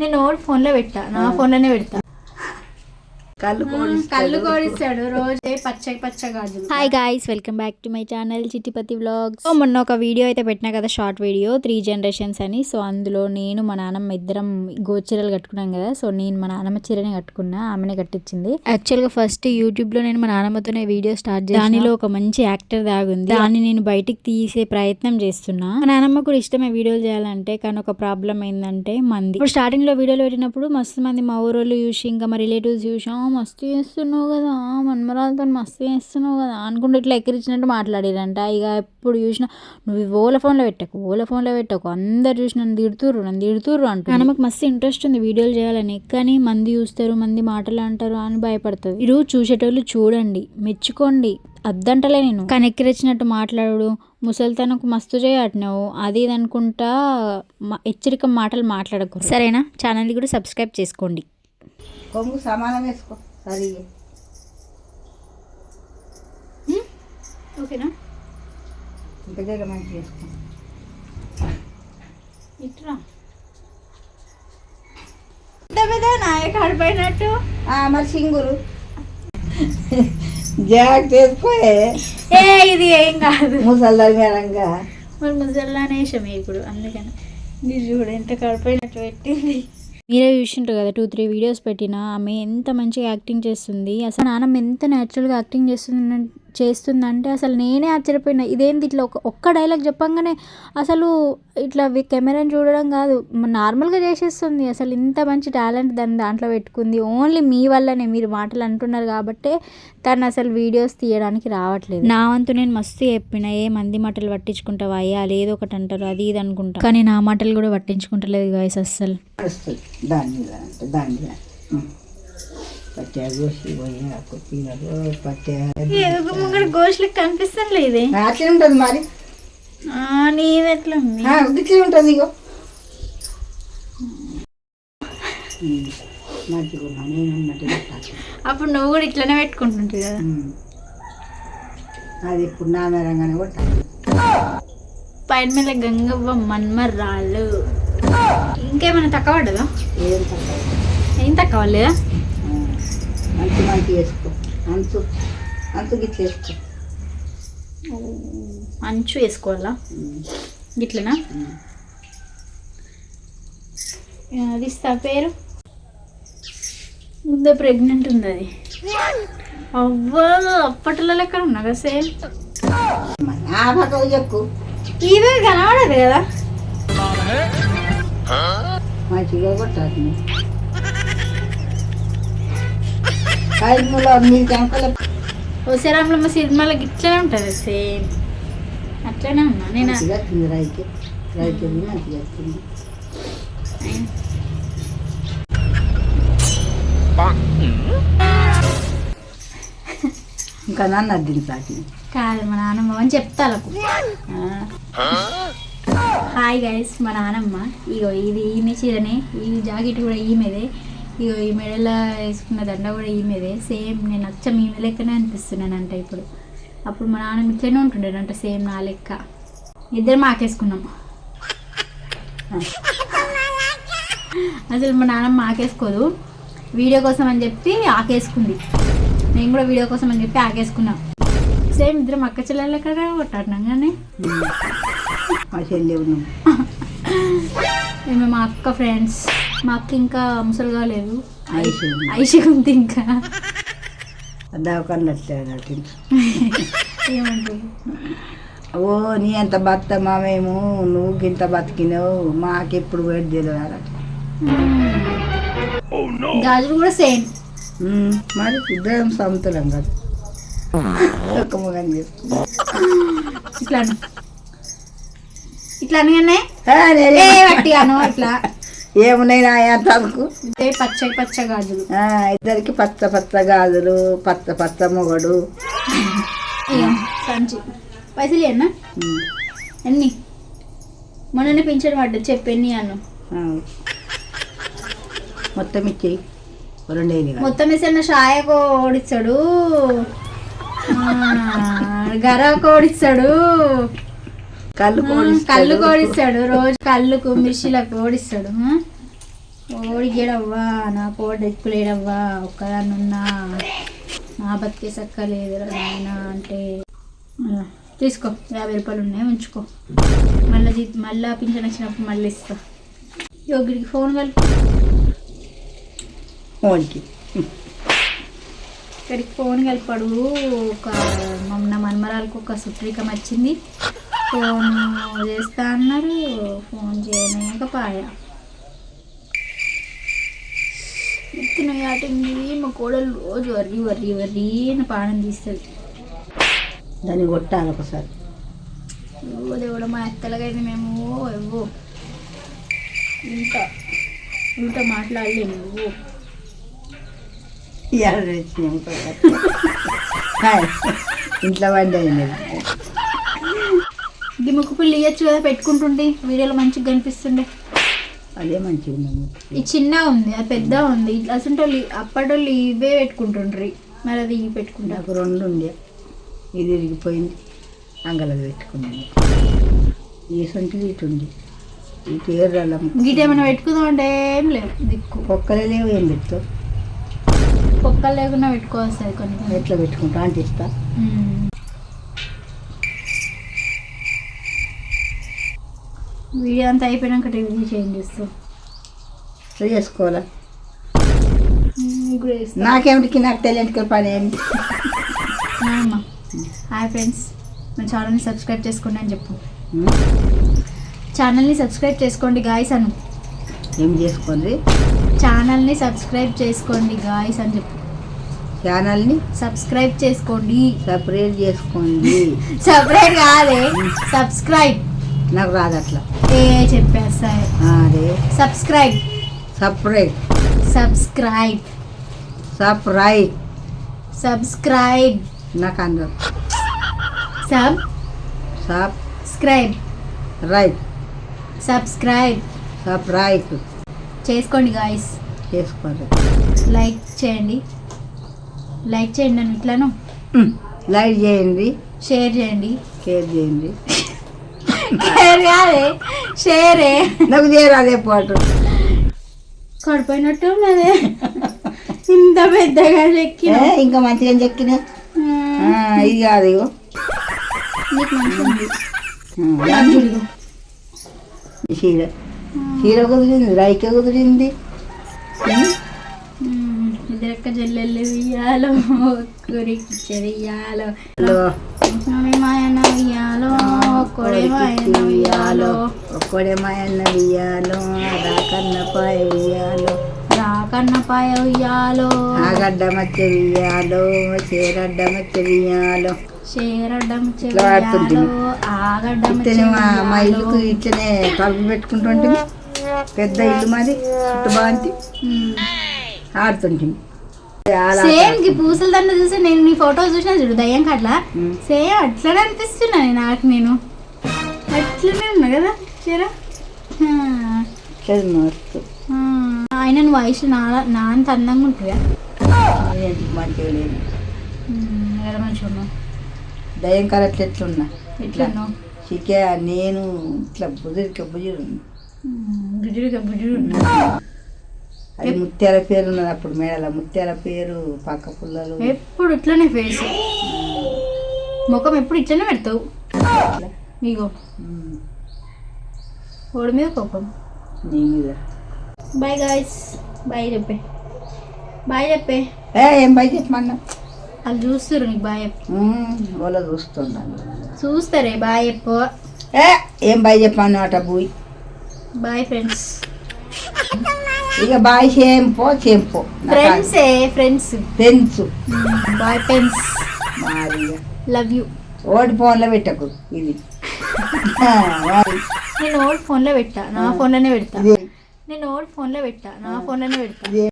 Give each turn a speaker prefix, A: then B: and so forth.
A: నేను ఫోన్లో పెట్టా. నా ఫోన్లోనే పెడతా.
B: కళ్ళు కోడి
A: కళ్ళు కోడిస్తాడు రోజే పచ్చ పచ్చ గాజులు hi guys welcome back to my channel Chittipati vlogs so మొన్న ఒక వీడియో అయితే పెట్టినా కదా షార్ట్ వీడియో త్రీ జనరేషన్స్ అని. సో అందులో నేను మా నాన్నమ్మ ఇద్దరం గోచీరలు కట్టుకున్నాం కదా. సో నేను మా నాన్నమ్మ చీరనే కట్టుకున్నా ఆమెనే కట్టించింది. యాక్చువల్గా ఫస్ట్ యూట్యూబ్లో నేను మా నాన్నమ్మతోనే వీడియో స్టార్ట్ చేసి దానిలో ఒక మంచి యాక్టర్ దాగుంది. దాన్ని నేను బయటికి తీసే ప్రయత్నం చేస్తున్నా. మా నాన్నమ్మ కూడా ఇష్టమే వీడియోలు చేయాలంటే కానీ ఒక ప్రాబ్లం ఏంటంటే మంది. ఇప్పుడు స్టార్టింగ్లో వీడియోలు పెట్టినప్పుడు మస్తు మంది మా ఊరోళ్ళు చూసి ఇంకా మా రిలేటివ్స్ చూసి "ఆ, మస్తు చేస్తున్నావు కదా. మన్మరాలతో మస్తు చేస్తున్నావు కదా. అనుకుంటే ఇట్లా ఎక్కిరించినట్టు మాట్లాడారంట. ఇక ఎప్పుడు చూసినా నువ్వు ఓల ఫోన్లో పెట్టకు ఓల ఫోన్లో పెట్టకు. అందరు చూసి నన్ను తిడుతుర్రు నన్ను తిడుతుర్రు అంటారు మనకు మస్తు ఇంట్రెస్ట్ ఉంది వీడియోలు చేయాలని. కానీ మంది చూస్తారు మంది మాటలు అంటారు అని భయపడుతుంది. మీరు చూసేటోళ్ళు చూడండి మెచ్చుకోండి. అద్దంటలే నేను. కానీ ఎక్కిరించినట్టు మాట్లాడు. ముసలితనకు మస్తు చేయట్నావు. అది ఇది అనుకుంటా హెచ్చరిక మాటలు మాట్లాడకూడదు. సరేనా? ఛానల్ కూడా సబ్స్క్రైబ్ చేసుకోండి.
B: కొంగు సమానం వేసుకో సరిగా
A: ఓకేనా?
B: ఇంక దగ్గర మంచిగా వేసుకో.
A: ఇట్రా.
B: ఆ, మరి సింగులు. జాగ్రత్త వేసుకోయే.
A: ఏ ఇది ఏం కాదు.
B: ముసల్దారి మేడంగా.
A: మరి ముసల్లానే వేసాం ఇప్పుడు అందుకని. మీరు చూడు ఎంత కడిపోయినట్టు పెట్టింది. మీరే చూసింటారు కదా టూ త్రీ వీడియోస్ పెట్టిన. ఆమె ఎంత మంచిగా యాక్టింగ్ చేస్తుంది. అసలు నాన్నమ్మ ఎంత న్యాచురల్గా యాక్టింగ్ చేస్తుంది చేస్తుందంటే అసలు నేనే ఆశ్చర్యపోయినా. ఇదేంటి ఇట్లా ఒక ఒక్క డైలాగ్ చెప్పంగానే అసలు ఇట్లా కెమెరాని చూడడం కాదు. నార్మల్గా చేసేస్తుంది. అసలు ఇంత మంచి టాలెంట్ దాన్ని దాంట్లో పెట్టుకుంది. ఓన్లీ మీ వల్లనే మీరు మాటలు అంటున్నారు కాబట్టే తను అసలు వీడియోస్ తీయడానికి రావట్లేదు. నా వంతు నేను మస్తు చెప్పిన. ఏ మంది మాటలు పట్టించుకుంటావా? అయ్యా లేదో ఒకటి అంటారు. అది ఇది అనుకుంటా. కానీ నా మాటలు కూడా పట్టించుకుంటలేదు గాయస్ అస్సలు.
B: దాని దాని
A: ముంగడు గోష్లకి కనిపిస్తుంది ఇది.
B: అట్లే ఉంటుంది మరి.
A: నీది ఎట్లా ఉంది
B: ఆ, ఇట్లే ఉంటుంది ఇగో.
A: అప్పుడు నువ్వు కూడా ఇట్లనే పెట్టుకుంటుంటుంది కదా.
B: అది ఇప్పుడు నా మేరంగానే కొట్టాలి
A: పైన మీద గంగవ్వ మన్మరాళ్ళు. ఇంకేమైనా తక్కువ పడ్డదా?
B: ఏం తక్కువ
A: ఏం తక్కువ లేదా
B: మంచి మంచి వేసుకో. అంచు అంచు గిట్ల వేసుకో.
A: అంచు వేసుకోవాలా. గిట్లనా. అది ఇస్తా. పేరు? ముందే ప్రెగ్నెంట్ ఉంది అది అవ్వ అప్పట్లో ఎక్కడ ఉన్నా కదా సేమ్.
B: చెప్పు
A: ఇదే కనబడదు కదా?
B: మంచిగా కొట్టాలి. కనుక
A: ఓసరాంలో సినిమాలో గిట్లనే ఉంటుంది సేమ్. అట్లనే ఉన్నా నేను?
B: మంచిగా వచ్చింది ఇంకా నన్ను అద్దింది సాకి
A: కాదు మా నాన్నమ్మ అని చెప్తాలకు హాయ్ గైస్ మా నాన్నమ్మ ఇగో ఇది ఈమె చీరనే ఈ జాకెట్ కూడా ఈమెదే. ఇగో ఈ మెడలో వేసుకున్న దండ కూడా ఈమెదే సేమ్ నేను అచ్చం ఈమె లెక్కనే అనిపిస్తున్నానంట ఇప్పుడు. అప్పుడు మా నాన్నమ్మ ఇట్లనే ఉంటుండేనంట సేమ్ నా లెక్క. ఇద్దరు మాకేసుకున్నాం అసలు మా నాన్నమ్మ ఆకేసుకోదు. వీడియో కోసం అని చెప్పి ఆకేసుకుంది. నేను కూడా వీడియో కోసం అని చెప్పి ఆకేసుకున్నాం. సేమ్ ఇద్దరం అక్క చెల్లెలు ఎక్కడ కొట్టాడినాం కానీ.
B: మా చెల్లి ఉన్నాం.
A: మేము మా అక్క ఫ్రెండ్స్ మా అక్క ఇంకా ముసలిగా లేదు.
B: ఐసి ఉంది.
A: ఐషిక్ ఉంది ఇంకా.
B: దవాఖాన వచ్చాడు ఓ నీ ఎంత బతమా మేము నువ్వు గింత బతికినావు మాకెప్పుడు వేడి తెలియాలి
A: గాజులు కూడా సేమ్.
B: మరి ఇద్దరం సమతులం కదా. ఒక
A: ఇట్లా. ఇట్లా అనగానే ఇట్లా
B: ఏమున్నాయి నా అంతకు
A: ఇదే పచ్చ పచ్చ గాజులు.
B: ఇద్దరికి పచ్చ పచ్చ గాజులు పచ్చ పచ్చ మొగడు.
A: సంచి. పైసలు అన్న ఎన్ని? మొన్ననే పింఛన్ పడ్డా చెప్పు ఎన్ని అన్ను.
B: మొత్తం ఇచ్చేయి. రెండేది
A: మొత్తం వేసిన షాయకు ఓడిస్తాడు గరకు ఓడిస్తాడు
B: కళ్ళు
A: కళ్ళు కోడిస్తాడు రోజు కళ్ళుకు మిర్చిలకు ఓడిస్తాడు? ఓడిగేడవ్వా నా కోడి ఎక్కులేడవ్వా ఒక్కదాన్నున్నా. నా బతికే సక్కలేదురా నాయన అంటే. ఆ, తీసుకో యాభై రూపాయలు ఉన్నాయి ఉంచుకో. మళ్ళీ మళ్ళీ పింఛన్ వచ్చినప్పుడు మళ్ళీ ఇస్తా. యోగిడికి ఫోన్ కలిపి
B: ఫోన్కి.
A: ఇక్కడికి ఫోన్ కలిపాడు ఒక మొన్న మన్మరాలకు ఒక సుట్రికం వచ్చింది. ఫోన్ చేస్తా అన్నారు ఫోన్ చేయలేక పాయ ఎత్తిన యాటింది మా కోడలు రోజు వర్రి వర్రి వర్రి అని పానం తీస్తుంది.
B: దాన్ని కొట్టాలి ఒకసారి.
A: ఓ దేవుడు మా అత్తలకైతే మేము ఎవ్వు. ఇంత ఇంత మాట్లాడలేము నువ్వు.
B: ఇంట్లో వండి అయింది
A: ఇది ముక్కు పుల్లి ఇయ్యచ్చు కదా పెట్టుకుంటుండే వీడియోలో మంచిగా కనిపిస్తుండే.
B: అదే మంచిగా
A: ఈ చిన్న ఉంది అది పెద్ద ఉంది. అసలు వాళ్ళు అప్పటోళ్ళు ఇవే పెట్టుకుంటుండ్రి. మరి అది ఇవి పెట్టుకుంటారు.
B: రెండు ఉండే. ఇది ఇరిగిపోయింది. అంగలది పెట్టుకున్నాను. ఈ సొంటిది ఇటు ఉంది. ఈ పేర్రల
A: గిట ఏమైనా పెట్టుకుందాం అంటే ఏం లేవు. దిక్కు.
B: కుక్కలే లేవు ఏం పెట్టు
A: కుక్కలు లేకుండా పెట్టుకోవస్తుంది కొన్ని కొన్ని.
B: ఎట్లా పెట్టుకుంటా అంటే ఇస్తా
A: వీడియో అంతా అయిపోయినాక రివ్యూ చేంజ్ చేస్తాం
B: ఎట్లా చేసుకోవాలా? నాకేమిటికి నాకు తెలియని పని ఏంటి
A: హాయ్ ఫ్రెండ్స్. మన ఛానల్ని సబ్స్క్రైబ్ చేసుకోండి అని చెప్పు? ఛానల్ని సబ్స్క్రైబ్ చేసుకోండి గాయస్ అను.
B: ఏం చేసుకోండి?
A: ఛానల్ని సబ్స్క్రైబ్ చేసుకోండి గాయస్ అని చెప్పు.
B: ఛానల్ని?
A: సబ్స్క్రైబ్ చేసుకోండి.
B: సపరేట్ చేసుకోండి.
A: సపరేట్ కాదే. సబ్స్క్రైబ్.
B: నాకు రాదు అట్లా.
A: ఏ చెప్పేస్తా.
B: అదే.
A: Subscribe.
B: Separate
A: subscribe.
B: Separate
A: subscribe.
B: నాకు అందరు.
A: Sub. Subscribe
B: right
A: subscribe.
B: Separate
A: చేసుకోండి గాయస్.
B: చేసుకోండి.
A: లైక్ చేయండి. లైక్ చేయండి నన్ను ఇట్లాను.
B: లైక్ చేయండి.
A: షేర్ చేయండి.
B: షేర్ చేయండి.
A: కాదే షేరే
B: నాకు చేయరు అదే పాటు
A: కడిపోయినట్టు ఉన్నదే. ఇంత పెద్దగా చెక్కిన.
B: ఇంకా మంచిగా చెక్కిన? ఇది కాదు ఇగో. ఈ చీర. చీర కుదిరింది రైక కుదిరింది?
A: ఇద్దరక్క జల్లెళ్ళు ఒక్కరికి చెయ్యాలో
B: హలో.
A: మాయన వెయ్యాలో. ఉయ్యాలో
B: ఆగడ్డ చీరడ్డ ఇట్లా
A: ఆగడ్డం
B: ఇట్లనే మా మా ఇల్లుకు ఇట్లనే తలుపు పెట్టుకుంటుంటే పెద్ద ఇల్లు మాది చుట్టూ బాగుంది ఆడుతుంటిమి. చాలా
A: సేమ్కి పూసల దండ చూసి నేను నీ ఫోటో చూసినా చూడు దయ్యం కట్లా. సేమ్ అట్లనే అనిపిస్తున్నా నేను నాకు నేను. అట్లనే ఉన్నా కదా చీర. ఆయన వయసు నా నా అంత అందంగా ఉంటుందా?
B: మంచిగా లేదు.
A: ఎలా మంచిగా ఉన్నావు?
B: దయ్యం కరెక్ట్ ఎట్లున్నా?
A: ఎట్లున్నావు
B: చికే నేను ఇట్లా బుదిరిక బుజిరు
A: బుజుడుగా బుజుడు
B: అది ముత్యాల పేరు ఉన్నది అప్పుడు మేడల ముత్యాల పేరు పక్క పుల్లలు.
A: ఎప్పుడు ఇట్లనే ఫేస్ ముఖం ఎప్పుడు ఇట్లనే పెడతావు. ఇగో. ఓడి మీద కోపం.
B: నీ మీద.
A: బాయ్ గాయస్ బాయ్ చెప్పే బాయ్ చెప్పే
B: ఏ ఏం బయట చెప్పమన్నా?
A: వాళ్ళు చూస్తారు నీకు బాయ్ చెప్పు.
B: ఓలా చూస్తున్నాను
A: చూస్తారే బాయ్ చెప్పు.
B: ఏ ఏం బాయ్ చెప్పాను అట బూయి?
A: బాయ్ ఫ్రెండ్స్
B: ఇక బాయ్ చేంపో చేంపో
A: ఫ్రెండ్సే ఫ్రెండ్స్
B: ఫ్రెండ్స్
A: బాయ్ ఫ్రెండ్స్
B: మరి.
A: లవ్ యూ
B: ఓడి ఫోన్లో పెట్టకు ఇది.
A: నేను ఓల్డ్ ఫోన్లో పెట్టా నా ఫోన్లోనే పెడతా. నేను ఓల్డ్ ఫోన్లో పెట్టా నా ఫోన్లోనే పెడతా.